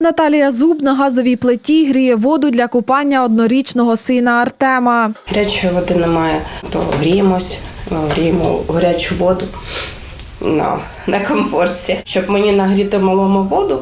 Наталія Зуб на газовій плиті гріє воду для купання однорічного сина Артема. Гарячої води немає, то гріємось, е, гріємо гарячу воду на, на комфорті. Щоб мені нагріти малому воду,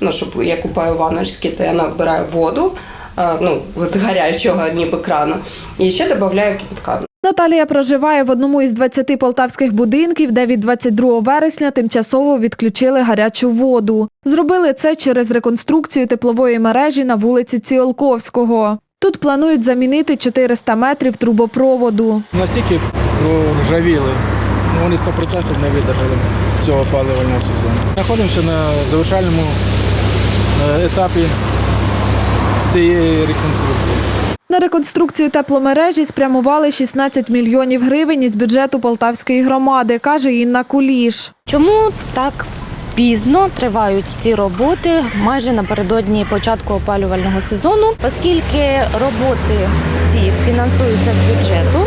ну, щоб я купаю ванночки, то я набираю воду е, ну, з гарячого ніби крану і ще додаю кипятка. Наталія проживає в одному із 20 полтавських будинків, де від 22 вересня тимчасово відключили гарячу воду. Зробили це через реконструкцію теплової мережі на вулиці Ціолковського. Тут планують замінити 400 метрів трубопроводу. Настільки проржавіли, ну, вони 100% не видержали цього опалювального сезону. Знаходимося на завершальному е, етапі цієї реконструкції. На реконструкцію тепломережі спрямували 16 мільйонів гривень із бюджету Полтавської громади, каже Інна Куліш. Чому так пізно тривають ці роботи майже напередодні початку опалювального сезону, оскільки роботи ці фінансуються з бюджету.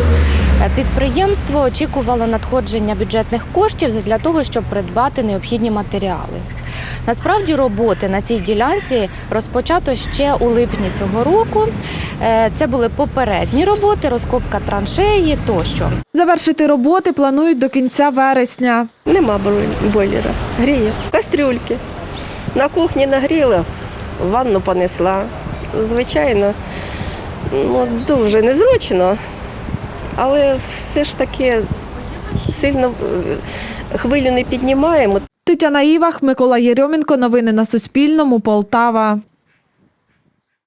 Підприємство очікувало надходження бюджетних коштів для того, щоб придбати необхідні матеріали. Насправді роботи на цій ділянці розпочато ще у липні цього року. Е, Це були попередні роботи, розкопка траншеї тощо. Завершити роботи планують до кінця вересня. Нема бойлера. Гріє. Кастрюльки. На кухні нагріла, ванну понесла. Звичайно, ну, дуже незручно, але все ж таки сильно е, хвилю не піднімаємо. Тетяна Івах, Микола Єрьомінко. Новини на Суспільному. Полтава.